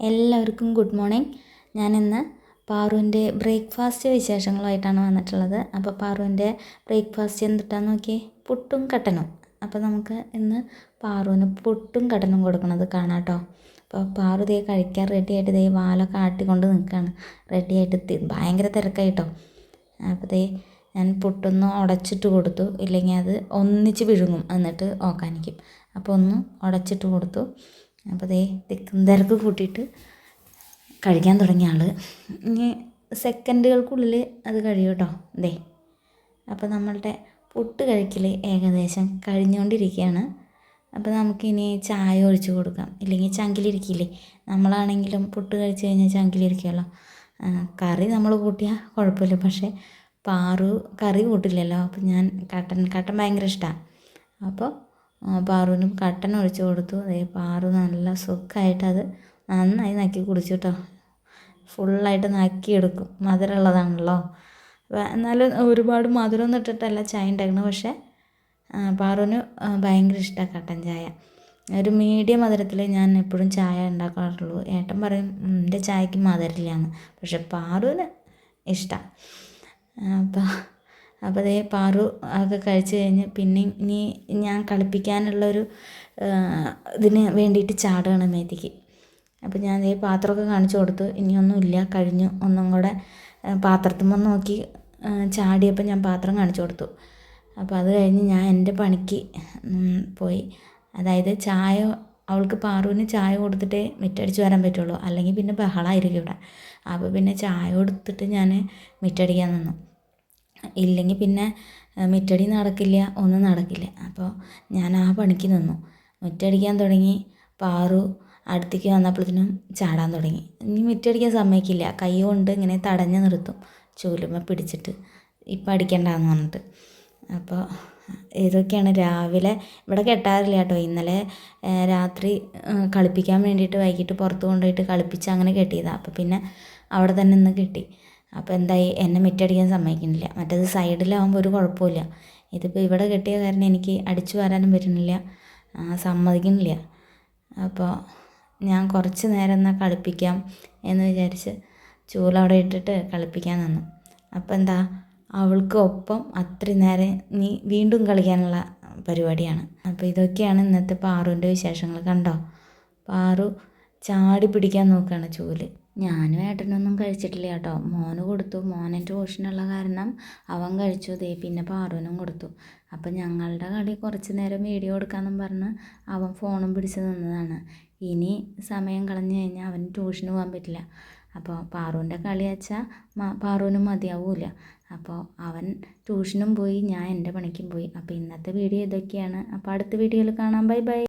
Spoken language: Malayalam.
എല്ലാവർക്കും ഗുഡ് മോർണിംഗ്. ഞാനിന്ന് പാറുവിന്റെ ബ്രേക്ക്ഫാസ്റ്റ് വിശേഷങ്ങളുമായിട്ടാണ് വന്നിട്ടുള്ളത്. അപ്പോൾ പാറുവിന്റെ ബ്രേക്ക്ഫാസ്റ്റ് എന്തിട്ടാന്ന് നോക്കിയേ? പുട്ടും കട്ടനും. അപ്പോൾ നമുക്ക് ഇന്ന് പാറുവിന് പുട്ടും കട്ടനും കൊടുക്കുന്നത് കാണാം കേട്ടോ. അപ്പോൾ പാറു ദേ കഴിക്കാൻ റെഡി ആയിട്ട് ദേ വാലൊക്കെ ആട്ടിക്കൊണ്ട് നിൽക്കുകയാണ്. റെഡി ആയിട്ട് ഭയങ്കര തിരക്കായിട്ടോ അപ്പോൾ ദേ ഞാൻ പുട്ടൊന്ന് ഉടച്ചിട്ട് കൊടുത്തു. ഇല്ലെങ്കിൽ അത് ഒന്നിച്ച് വിഴുങ്ങും. എന്നിട്ട് ഓക്കാനിക്കും. അപ്പോൾ ഒന്ന് ഉടച്ചിട്ട് കൊടുത്തു. അപ്പോൾ ദേ തിക്കും തിരക്ക് കൂട്ടിയിട്ട് കഴിക്കാൻ തുടങ്ങിയ ആൾ ഇനി സെക്കൻഡുകൾക്കുള്ളിൽ അത് കഴിയും കേട്ടോ ദേ അപ്പോൾ നമ്മളുടെ പുട്ട് കഴിക്കൽ ഏകദേശം കഴിഞ്ഞുകൊണ്ടിരിക്കുകയാണ് അപ്പോൾ നമുക്കിനി ചായ ഒഴിച്ച് കൊടുക്കാം. ഇല്ലെങ്കിൽ ചങ്കിലിരിക്കില്ലേ? നമ്മളാണെങ്കിലും പുട്ട് കഴിച്ച് കഴിഞ്ഞാൽ ചങ്കിലിരിക്കുമല്ലോ. കറി നമ്മൾ കൂട്ടിയാൽ കുഴപ്പമില്ല. പക്ഷേ പാറു കറി കൂട്ടില്ലല്ലോ. അപ്പോൾ ഞാൻ കട്ടൻ കട്ടൻ ഭയങ്കര ഇഷ്ടമാണ് അപ്പോൾ പാറുവിന് കട്ടൻ ഒഴിച്ച് കൊടുത്തു. അതേ പാറു നല്ല സുഖമായിട്ട് അത് നന്നായി നക്കി കുടിച്ചു കേട്ടോ ഫുള്ളായിട്ട് നക്കിയെടുക്കും. മധുരമുള്ളതാണല്ലോ. എന്നാലും ഒരുപാട് മധുരമൊന്നും ഇട്ടിട്ടല്ല ചായ ഉണ്ടാക്കുന്നത് പക്ഷേ പാറുവിന് ഭയങ്കര ഇഷ്ടമാണ് കട്ടൻ ചായ. ഒരു മീഡിയം മധുരത്തിൽ ഞാൻ എപ്പോഴും ചായ ഉണ്ടാക്കാറുള്ളൂ. ഏട്ടൻ പറയും എന്റെ ചായക്ക് മധുരമില്ലാന്ന്. പക്ഷെ പാറുവിന് ഇഷ്ടമാണ് അപ്പോൾ അപ്പോൾ അതേ പാറു ഒക്കെ കഴിച്ചു കഴിഞ്ഞ് പിന്നെ ഇനി ഞാൻ കളിപ്പിക്കാനുള്ളൊരു ഇതിന് വേണ്ടിയിട്ട് ചാടുകയാണ് മേത്തിക്ക്. അപ്പോൾ ഞാൻ ദേ പാത്രമൊക്കെ കാണിച്ചു കൊടുത്തു. ഇനിയൊന്നുമില്ല കഴിഞ്ഞു. ഒന്നും കൂടെ പാത്രത്തുമ്പോൾ നോക്കി ചാടിയപ്പോൾ ഞാൻ പാത്രം കാണിച്ചു കൊടുത്തു. അപ്പോൾ അത് കഴിഞ്ഞ് ഞാൻ എന്റെ പണിക്ക് പോയി. അതായത് ചായ അവൾക്ക് പാറുവിന് ചായ കൊടുത്തിട്ടേ മിറ്റടിച്ച് വരാൻ പറ്റുള്ളൂ. അല്ലെങ്കിൽ പിന്നെ ബഹളമായിരിക്കും ഇവിടെ. അപ്പോൾ പിന്നെ ചായ കൊടുത്തിട്ട് ഞാൻ മിറ്റടിക്കാൻ നിന്നു. ഇല്ലെങ്കിൽ പിന്നെ മിറ്റടി നടക്കില്ല ഒന്നും നടക്കില്ല. അപ്പോൾ ഞാൻ ആ പണിക്ക് നിന്നു. മുറ്റടിക്കാൻ തുടങ്ങി പാറു അടുത്തേക്ക് വന്നപ്പോഴത്തേനും ചാടാൻ തുടങ്ങി. ഇനി മുറ്റടിക്കാൻ സമ്മതിക്കില്ല. കൈ കൊണ്ട് ഇങ്ങനെ തടഞ്ഞു നിർത്തും ചൂലുമ്മ പിടിച്ചിട്ട്. ഇപ്പം അടിക്കണ്ടെന്ന് പറഞ്ഞിട്ട്. അപ്പോൾ ഇതൊക്കെയാണ് രാവിലെ. ഇവിടെ കെട്ടാറില്ല കേട്ടോ. ഇന്നലെ രാത്രി കളിപ്പിക്കാൻ വേണ്ടിയിട്ട് വൈകിട്ട് പുറത്ത് കൊണ്ടുപോയിട്ട് കളിപ്പിച്ച് അങ്ങനെ കെട്ടിയതാണ് അപ്പോൾ പിന്നെ അവിടെ തന്നെ നിന്ന് കിട്ടി. അപ്പോൾ എന്തായി? എന്നെ മിറ്റടിക്കാൻ സമ്മതിക്കുന്നില്ല. മറ്റേത് സൈഡിലാവുമ്പോൾ ഒരു കുഴപ്പമില്ല ഇതിപ്പോൾ ഇവിടെ കെട്ടിയ കാരണം എനിക്ക് അടിച്ചു വരാനും പറ്റുന്നില്ല. സമ്മതിക്കുന്നില്ല. അപ്പോൾ ഞാൻ കുറച്ച് നേരം എന്നാൽ കളിപ്പിക്കാം എന്ന് വിചാരിച്ച് ചൂലവിടെ ഇട്ടിട്ട് കളിപ്പിക്കാൻ നിന്നു. അപ്പോൾ എന്താ? അവൾക്ക് ഒപ്പം അത്രയും നേരം നീ വീണ്ടും കളിക്കാനുള്ള പരിപാടിയാണ്. അപ്പോൾ ഇതൊക്കെയാണ് ഇന്നത്തെ പാറുവിന്റെ വിശേഷങ്ങൾ. കണ്ടോ? പാറു ചാടി പിടിക്കാൻ നോക്കുകയാണ് ചൂൽ. ഞാനും ഏട്ടനൊന്നും കഴിച്ചിട്ടില്ല കേട്ടോ. മോന് കൊടുത്തു. മോനെ ട്യൂഷനുള്ള കാരണം അവൻ കഴിച്ചു. ദേ പിന്നെ പാറുവിനും കൊടുത്തു. അപ്പം ഞങ്ങളുടെ കളി കുറച്ച് നേരം വീഡിയോ എടുക്കാമെന്നും പറഞ്ഞ് അവൻ ഫോണും പിടിച്ച് നിന്നതാണ്. ഇനി സമയം കളഞ്ഞു കഴിഞ്ഞാൽ അവന് ട്യൂഷന് പോകാൻ പറ്റില്ല. അപ്പോൾ പാറുവിന്റെ കളി വെച്ചാൽ പാറുവിനും മതിയാവില്ല. അപ്പോൾ അവൻ ട്യൂഷനും പോയി ഞാൻ എന്റെ പണിക്കും പോയി. അപ്പോൾ ഇന്നത്തെ വീഡിയോ ഇതൊക്കെയാണ്. അപ്പോൾ അടുത്ത വീഡിയോയിൽ കാണാം. Bye bye.